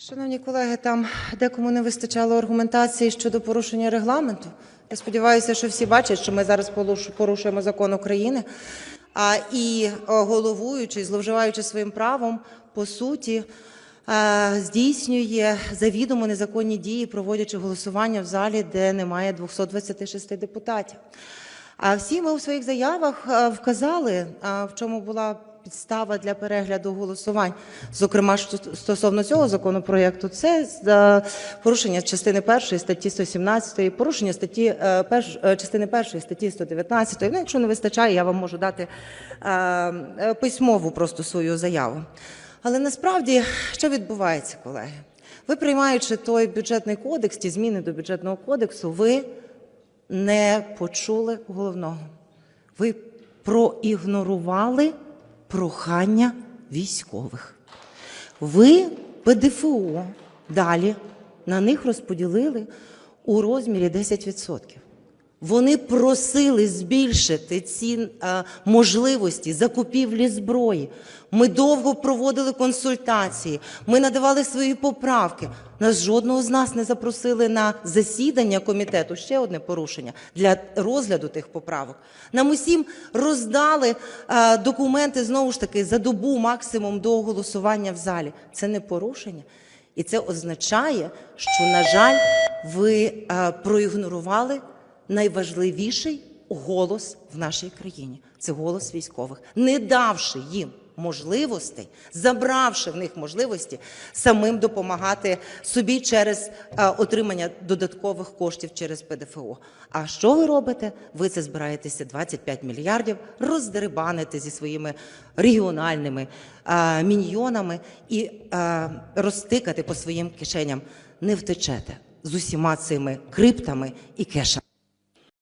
Шановні колеги, там декому не вистачало аргументації щодо порушення регламенту. Я сподіваюся, що всі бачать, що ми зараз порушуємо закон України. А, і головуючий, зловживаючи своїм правом, по суті, здійснює завідомо незаконні дії, проводячи голосування в залі, де немає 226 депутатів. А всі ми у своїх заявах вказали, в чому була підстава для перегляду голосувань. Зокрема, стосовно цього законопроекту, це е, порушення частини першої статті 117, порушення статті е, перш, е, частини першої статті 119. Ну, якщо не вистачає, я вам можу дати е, письмову просто свою заяву. Але насправді, що відбувається, колеги? Ви приймаючи той бюджетний кодекс, ті зміни до бюджетного кодексу, ви не почули головного. Ви проігнорували прохання військових. Ви ПДФО далі на них розподілили у розмірі 10%. Вони просили збільшити ці е, можливості закупівлі зброї. Ми довго проводили консультації, ми надавали свої поправки. Нас жодного з нас не запросили на засідання комітету. Ще одне порушення для розгляду тих поправок. Нам усім роздали е, документи знову ж таки за добу максимум до голосування в залі. Це не порушення. І це означає, що, на жаль, ви е, проігнорували найважливіший голос в нашій країні це голос військових, не давши їм можливостей, забравши в них можливості самим допомагати собі через е, отримання додаткових коштів через ПДФО. А що ви робите? Ви це збираєтеся 25 мільярдів роздерибанити зі своїми регіональними е, міньйонами і е, розтикати по своїм кишеням. Не втечете з усіма цими криптами і кешами.